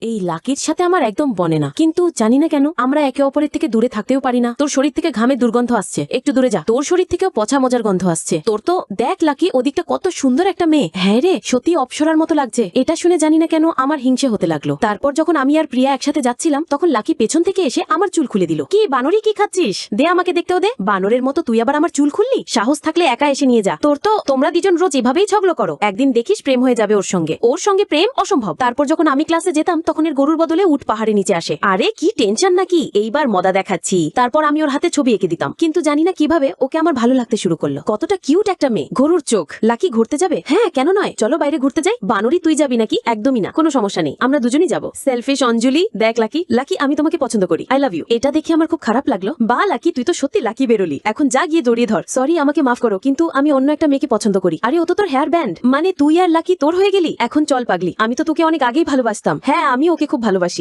এই লাকির সাথে আমার একদম বনে না। কিন্তু জানি না কেন, আমরা একে অপরের থেকে দূরে থাকতেও পারি না। তোর শরীর থেকে ঘামের দুর্গন্ধ আসছে। একটু দূরে যা। তোর শরীর থেকেও পচা মজার গন্ধ আসছে। তোর তো, দেখ লাকি, ওদিকটা কত সুন্দর একটা মেয়ে। হ্যাঁ রে সত্যি অপসরার মতো লাগছে। এটা শুনে জানি না কেন আমার হিংসে হতে লাগল। তারপর যখন আমি আর প্রিয়া একসাথে যাচ্ছিলাম, তখন লাকি পেছন থেকে এসে আমার চুল খুলে দিল। কি, বানরি, কি খাচ্ছিস? দে আমাকে দেখতেও দে। বানরের মতো তুই আবার আমার চুল খুললি? সাহস থাকলে একা এসে নিয়ে যা। তোর তো, তোমরা দুজন রোজ এভাবেই ঝগড়ো করো। একদিন দেখিস প্রেম হয়ে যাবে ওর সঙ্গে। ওর সঙ্গে প্রেম অসম্ভব। তারপর যখন আমি ক্লাসে যেতাম তখন এর গরুর বদলে উঠ পাহাড়ে নিচে আসে। আরে, কি টেনশন নাকি? এইবার মদা দেখাচ্ছি। তারপর আমি ওর হাতে ছবি এঁকে দিতাম। কিন্তু জানি না কীভাবে ওকে আমার ভালো লাগতে শুরু করল। কতটা কিউট একটা মেয়ে। গরুর চোখ। লাকি ঘুরতে যাবে? হ্যাঁ কেন নয়? চলো বাইরে ঘুরতে যাই। বানরি তুই যাবি নাকি? একদমই না। কোনো সমস্যা নেই। আমরা দুজনই যাব। সেলফিশ অঞ্জলি, দেখ লাকি। লাকি, আমি তোমাকে পছন্দ করি। আই লাভ ইউ এটা দেখে আমার খুব খারাপ লাগল। বা, লাকি, তুই তো সত্যি লাকি বেরোলি। এখন যা গিয়ে জড়িয়ে ধর। সরি আমাকে মাফ করো, কিন্তু আমি অন্য একটা মেয়েকে পছন্দ করি। আরে, ও তো তোর হেয়ার ব্যান্ড মানে তুই আর লাকি তোর হয়ে গেলি? এখন চল পাগলি। আমি তো তোকে অনেক আগেই ভালোবাসতাম। হ্যাঁ আমি ওকে খুব ভালোবাসি।